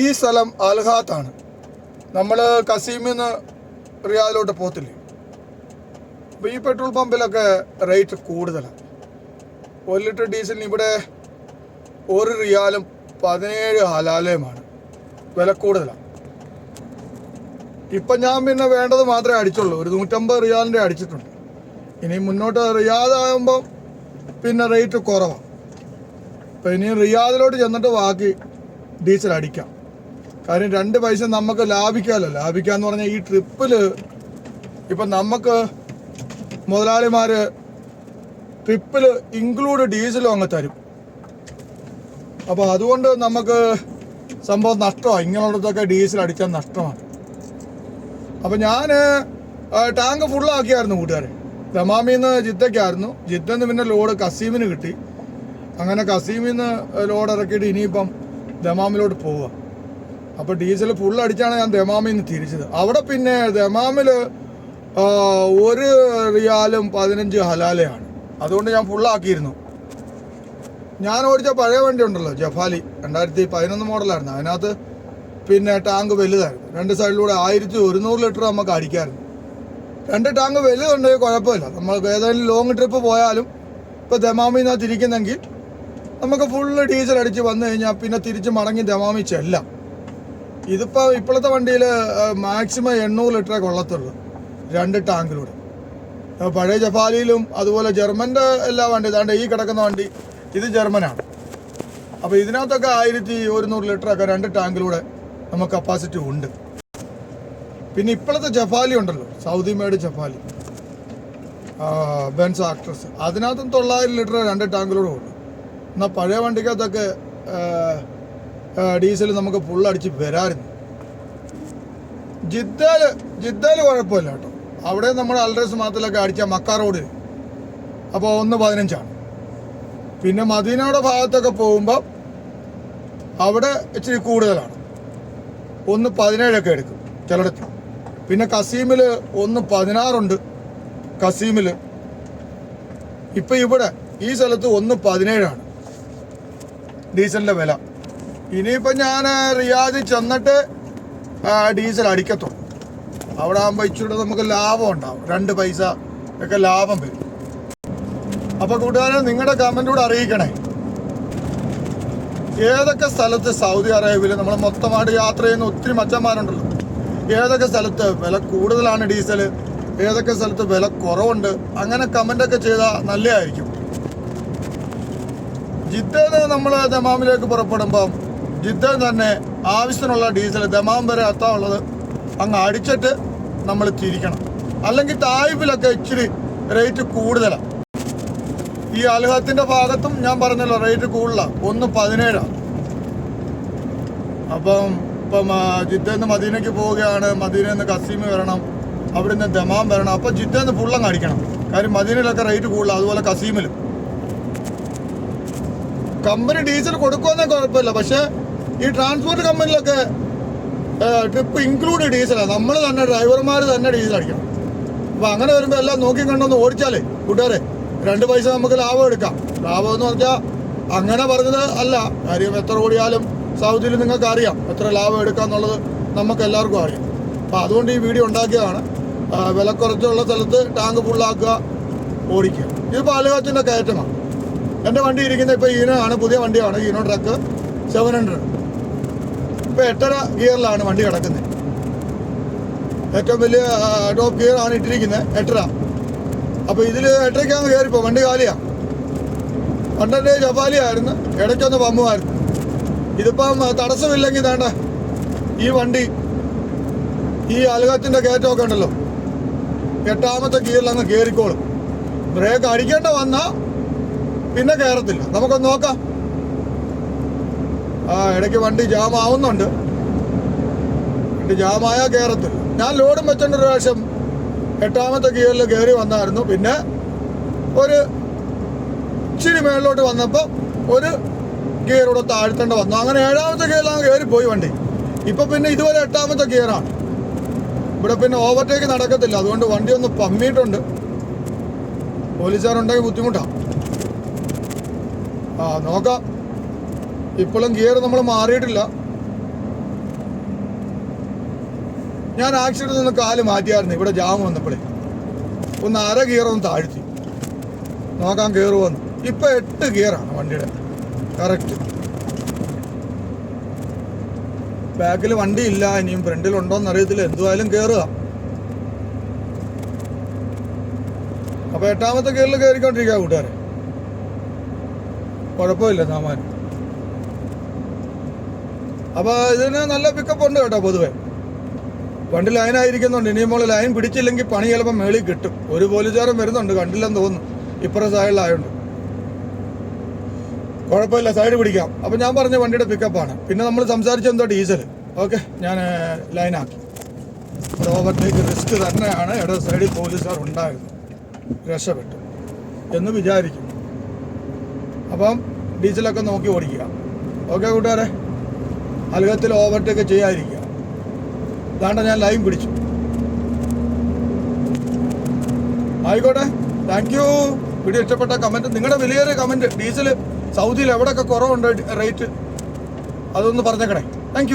ഈ സ്ഥലം അൽഹാത്താണ്. നമ്മൾ കസീമിൽ നിന്ന് റിയാദിലോട്ട് പോത്തില്ല അപ്പോൾ ഈ പെട്രോൾ പമ്പിലൊക്കെ റേറ്റ് കൂടുതലാണ് ഒരു ലിറ്റർ ഡീസലിന് ഇവിടെ ഒരു റിയാലും പതിനേഴ് ഹലാലയുമാണ് വില കൂടുതലാണ് ഇപ്പം ഞാൻ പിന്നെ വേണ്ടത് മാത്രമേ അടിച്ചുള്ളൂ. ഒരു നൂറ്റമ്പത് റിയാലിന്റെ അടിച്ചിട്ടുണ്ട്. ഇനി മുന്നോട്ട് റിയാദാകുമ്പം പിന്നെ റേറ്റ് കുറവാണ് അപ്പം ഇനി റിയാദിലോട്ട് ചെന്നിട്ട് ബാക്കി ഡീസൽ അടിക്കാം. കാര്യം രണ്ട് പൈസ നമുക്ക് ലാഭിക്കാമല്ലോ ലാഭിക്കാന്ന് പറഞ്ഞാൽ ഈ ട്രിപ്പിൽ ഇപ്പം നമുക്ക് മുതലാളിമാർ ട്രിപ്പിൽ ഇൻക്ലൂഡ് ഡീസലും അങ്ങ് തരും. അപ്പോൾ അതുകൊണ്ട് നമുക്ക് സംഭവം നഷ്ടമാണ് ഇങ്ങനെയുള്ളതൊക്കെ ഡീസൽ അടിച്ചാൽ നഷ്ടമാണ്. അപ്പോൾ ഞാൻ ടാങ്ക് ഫുള്ളാക്കിയായിരുന്നു കൂട്ടുകാരെ. ദമാമിൽ നിന്ന് ജിദ്ദയ്ക്കായിരുന്നു. നിന്ന് പിന്നെ ലോഡ് കസീമിന് കിട്ടി. അങ്ങനെ കസീമിൽ നിന്ന് ലോഡ് ഇറക്കിയിട്ട് ഇനിയിപ്പം ദമാമിലോട്ട് പോവുക അപ്പോൾ ഡീസൽ ഫുൾ അടിച്ചാണ് ഞാൻ ദമാമിൽ നിന്ന് തിരിച്ചത്. അവിടെ പിന്നെ ദമാമിൽ ഒരു റിയാലും പതിനഞ്ച് ഹലാലയാണ്. അതുകൊണ്ട് ഞാൻ ഫുള്ളാക്കിയിരുന്നു ഞാൻ ഓടിച്ച പഴയ വണ്ടി ഉണ്ടല്ലോ ജഫാലി. രണ്ടായിരത്തി പതിനൊന്ന് മോഡലായിരുന്നു. അതിനകത്ത് പിന്നെ ടാങ്ക് വലുതായിരുന്നു. രണ്ട് സൈഡിലൂടെ ആയിരത്തി ഒരുന്നൂറ് ലിറ്റർ നമുക്ക് അടിക്കായിരുന്നു. രണ്ട് ടാങ്ക് വലുതുണ്ടെങ്കിൽ കുഴപ്പമില്ല. നമ്മൾ ഏതെങ്കിലും ലോങ് ട്രിപ്പ് പോയാലും ഇപ്പോൾ ദമാമിൽ നിന്നാണ് തിരിക്കുന്നെങ്കിൽ നമുക്ക് ഫുള്ള് ഡീസൽ അടിച്ച് വന്നു കഴിഞ്ഞാൽ പിന്നെ തിരിച്ച് മടങ്ങി ദമാമി ചെല്ലാം. ഇതിപ്പോൾ ഇപ്പോഴത്തെ വണ്ടിയിൽ മാക്സിമം എണ്ണൂറ് ലിറ്ററേ കൊള്ളത്തുള്ളൂ. രണ്ട് ടാങ്കിലൂടെ. പഴയ ജപ്പാലിയിലും അതുപോലെ ജർമ്മന്റെ എല്ലാ വണ്ടി ഇതാണ്ട് ഈ കിടക്കുന്ന വണ്ടി ഇത് ജർമ്മനാണ്. അപ്പോൾ ഇതിനകത്തൊക്കെ ആയിരത്തി ഒരുന്നൂറ് ലിറ്ററൊക്കെ രണ്ട് ടാങ്കിലൂടെ നമുക്ക് കപ്പാസിറ്റി ഉണ്ട്. പിന്നെ ഇപ്പോഴത്തെ ജഫാലി ഉണ്ടല്ലോ Saudi made Juffali Benz Actros അതിനകത്തും തൊള്ളായിരം ലിറ്റർ രണ്ട് ടാങ്കിലൂടെ ഉണ്ട് എന്നാൽ പഴയ വണ്ടിക്കകത്തൊക്കെ ഡീസൽ നമുക്ക് ഫുള്ളടിച്ച് വരാറുണ്ട് ജിദ്ദയിൽ ജിദ്ദയിൽ കുഴപ്പമില്ല കേട്ടോ. അവിടെ നമ്മൾ അൽഡ്രസ് മാത്രമൊക്കെ അടിച്ച മക്ക റോഡിൽ അപ്പോൾ ഒന്ന് പതിനഞ്ചാണ്. പിന്നെ മദീനയുടെ ഭാഗത്തൊക്കെ പോകുമ്പോൾ അവിടെ ഇച്ചിരി കൂടുതലാണ്. ഒന്ന് പതിനേഴൊക്കെ എടുക്കും ചിലയിടത്ത് പിന്നെ കസീമിൽ ഒന്ന് പതിനാറുണ്ട് കസീമിൽ ഇപ്പം ഇവിടെ ഈ സ്ഥലത്ത് ഒന്ന് പതിനേഴാണ്. ഡീസലിന്റെ വില. ഇനിയിപ്പം ഞാൻ റിയാദ് ചെന്നിട്ട് ഡീസൽ അടിക്കത്തുള്ളൂ അവിടെ ആകുമ്പോൾ ഇച്ചിരി നമുക്ക് ലാഭം ഉണ്ടാവും. രണ്ട് പൈസ ഒക്കെ ലാഭം വരും. അപ്പോൾ കൂട്ടുകാരെ നിങ്ങളുടെ കമന്റൂടെ അറിയിക്കണേ. ഏതൊക്കെ സ്ഥലത്ത് സൗദി അറേബ്യയിൽ നമ്മൾ മൊത്തമായിട്ട് യാത്ര ചെയ്യുന്ന ഒത്തിരി മച്ചന്മാരുണ്ടല്ലോ. ഏതൊക്കെ സ്ഥലത്ത് വില കൂടുതലാണ് ഡീസൽ ഏതൊക്കെ സ്ഥലത്ത് വില കുറവുണ്ട്? അങ്ങനെ കമന്റൊക്കെ ചെയ്താൽ നല്ലതായിരിക്കും. ജിദ്ദയിൽ നമ്മൾ ദമാമിലേക്ക് പുറപ്പെടുമ്പം ജിദ്ദയിൽ തന്നെ ആവശ്യത്തിനുള്ള ഡീസൽ ദമാം വരെ എത്താനുള്ളത് അങ്ങ് അടിച്ചിട്ട് നമ്മൾ തിരിക്കണം. അല്ലെങ്കിൽ തായ്പിലൊക്കെ ഇച്ചിരി റേറ്റ് കൂടുതലാണ് ഈ അൽഹത്തിന്റെ ഭാഗത്തും ഞാൻ പറഞ്ഞല്ലോ റേറ്റ് കൂടുതലാണ് ഒന്ന് പതിനേഴാണ് അപ്പം ഇപ്പം ജിദ്ദയിൽ മദീനയ്ക്ക് പോവുകയാണ്. മദീനയിൽ നിന്ന് കസീമ് വരണം. അവിടെ നിന്ന് ദമാം വരണം. അപ്പം ജിദ്ദയിൽ നിന്ന് ഫുള്ളങ്ങ് അടിക്കണം. കാര്യം മദീനയിലൊക്കെ റേറ്റ് കൂടുതലാണ് അതുപോലെ കസീമിലും കമ്പനി ഡീസൽ കൊടുക്കുമെന്നേ കുഴപ്പമില്ല. പക്ഷേ ഈ ട്രാൻസ്പോർട്ട് കമ്പനിയിലൊക്കെ ട്രിപ്പ് ഇൻക്ലൂഡ് ഡീസലാണ് നമ്മൾ തന്നെ ഡ്രൈവർമാർ തന്നെ ഡീസൽ അടിക്കണം. അപ്പോൾ അങ്ങനെ വരുമ്പോൾ എല്ലാം നോക്കി കണ്ടൊന്ന് ഓടിച്ചാലേ കൂട്ടുകാരെ രണ്ട് പൈസ നമുക്ക് ലാഭം എടുക്കാം. ലാഭം എന്ന് പറഞ്ഞാൽ അങ്ങനെ പറഞ്ഞത് അല്ല. കാര്യം എത്ര ഓടിയാലും സൗദിയിൽ നിങ്ങൾക്ക് അറിയാം എത്ര ലാഭം എടുക്കാം എന്നുള്ളത് നമുക്ക് എല്ലാവർക്കും അറിയാം. അപ്പോൾ അതുകൊണ്ട് ഈ വീഡിയോ ഉണ്ടാക്കിയതാണ്. വില കുറച്ചുള്ള സ്ഥലത്ത് ടാങ്ക് ഫുള്ളാക്കുക ഓടിക്കുക. ഇത് പാലകാറ്റിന്റെ കയറ്റമാണ്. എന്റെ വണ്ടി ഇരിക്കുന്നത് ഇപ്പോൾ ഈനോ ആണ് പുതിയ വണ്ടിയാണ് ഈനോ ട്രക്ക് സെവൻ ഹൺഡ്രഡ്. ഇപ്പോൾ എട്ടര ഗിയറിലാണ് വണ്ടി കിടക്കുന്നത്. ഏറ്റവും വലിയ ടോപ്പ് ഗിയറാണ് ഇട്ടിരിക്കുന്നത് എട്ടര. അപ്പോൾ ഇതിൽ എട്ടരയ്ക്കാണ് കയറിപ്പോ വണ്ടി കാലിയാണ് പണ്ടന്റെ ജപാലിയായിരുന്നു ഇടയ്ക്കൊന്ന് പമ്പുമായിരുന്നു ഇതിപ്പം തടസ്സമില്ലെങ്കിൽ വേണ്ട. ഈ വണ്ടി ഈ അലകത്തിന്റെ കയറ്റമൊക്കെ ഉണ്ടല്ലോ. എട്ടാമത്തെ ഗിയറിൽ അങ്ങ് കയറിക്കോളും ബ്രേക്ക് അടിക്കേണ്ട വന്നാൽ പിന്നെ കയറത്തില്ല. നമുക്കൊന്ന് നോക്കാം. ആ ഇടയ്ക്ക് വണ്ടി ജാം ആവുന്നുണ്ട് വണ്ടി ജാമായാൽ കയറത്തില്ല ഞാൻ ലോഡും വെച്ചോണ്ട് ഒരു പ്രാവശ്യം എട്ടാമത്തെ ഗിയറിൽ കയറി വന്നായിരുന്നു. പിന്നെ ഒരു ഇച്ചിരി മേളിലോട്ട് വന്നപ്പോൾ ഒരു ഗിയർ കൂടെ താഴ്ത്തേണ്ട വന്നു. അങ്ങനെ ഏഴാമത്തെ ഗിയറിലാണ് കയറി പോയി വണ്ടി. ഇപ്പൊ പിന്നെ ഇതുവരെ എട്ടാമത്തെ ഗിയറാണ്. ഇവിടെ പിന്നെ ഓവർടേക്ക് നടക്കത്തില്ല. അതുകൊണ്ട് വണ്ടി ഒന്ന് പമ്മിയിട്ടുണ്ട്. പോലീസുകാരുണ്ടെങ്കിൽ ബുദ്ധിമുട്ടാണ് ആ നോക്കാം. ഇപ്പോഴും ഗിയർ നമ്മൾ മാറിയിട്ടില്ല. ഞാൻ ആക്സിഡന്റ് നിന്ന് കാൽ മാറ്റിയായിരുന്നു. ഇവിടെ ജാം വന്നപ്പോഴേ. ഒന്ന് അര ഗിയർ ഒന്ന് താഴ്ത്തി. നോക്കാൻ കയറുമെന്ന് ഇപ്പൊ എട്ട് ഗിയറാണ് വണ്ടിയുടെ. കറക്റ്റ് ബാക്കിൽ വണ്ടി ഇല്ല. ഇനിയും ഫ്രണ്ടിൽ ഉണ്ടോന്ന് അറിയത്തില്ല. എന്തുവായാലും കയറുക അപ്പൊ എട്ടാമത്തെ ഗിയറിൽ കയറിക്കൊണ്ടിരിക്കുക കൂട്ടുകാരെ. കുഴപ്പമില്ല സാമാൻ അപ്പൊ ഇതിന് നല്ല പിക്കപ്പ് ഉണ്ട് കേട്ടോ പൊതുവെ. വണ്ടി ലൈനായിരിക്കുന്നുണ്ട് ഇനി നമ്മൾ ലൈൻ പിടിച്ചില്ലെങ്കിൽ പണി ചിലപ്പോൾ മേളിൽ കിട്ടും. ഒരു പോലീസുകാരൻ വരുന്നുണ്ട് കണ്ടില്ലെന്ന് തോന്നുന്നു. ഇപ്പുറം സൈഡിലായോണ്ട്. കുഴപ്പമില്ല സൈഡ് പിടിക്കാം. അപ്പം ഞാൻ പറഞ്ഞ വണ്ടിയുടെ പിക്കപ്പാണ് പിന്നെ നമ്മൾ സംസാരിച്ച എന്തോ ഡീസൽ ഓക്കെ ഞാൻ ലൈനാക്കി ഓവർടേക്ക് റിസ്ക് തന്നെയാണ്. ഇട സൈഡിൽ പോലീസുകാർ ഉണ്ടായിരുന്നു രക്ഷപ്പെട്ടു. എന്ന് വിചാരിക്കും അപ്പം ഡീസലൊക്കെ നോക്കി ഓടിക്കുക. ഓക്കെ കൂട്ടുകാരെ? അൽഗത്തിൽ ഓവർടേക്ക് ചെയ്യാതിരിക്കുക. ദാണ്ട ഞാൻ ലൈൻ പിടിച്ചു. ആയിക്കോട്ടെ. താങ്ക് യു വീഡിയോ ഇഷ്ടപ്പെട്ട കമന്റ് നിങ്ങളുടെ വലിയൊരു കമന്റ് ഡീസൽ സൗദിയിൽ എവിടെയൊക്കെ കുറവുണ്ട് റേറ്റ് അതൊന്ന് പറഞ്ഞേക്കണേ. താങ്ക്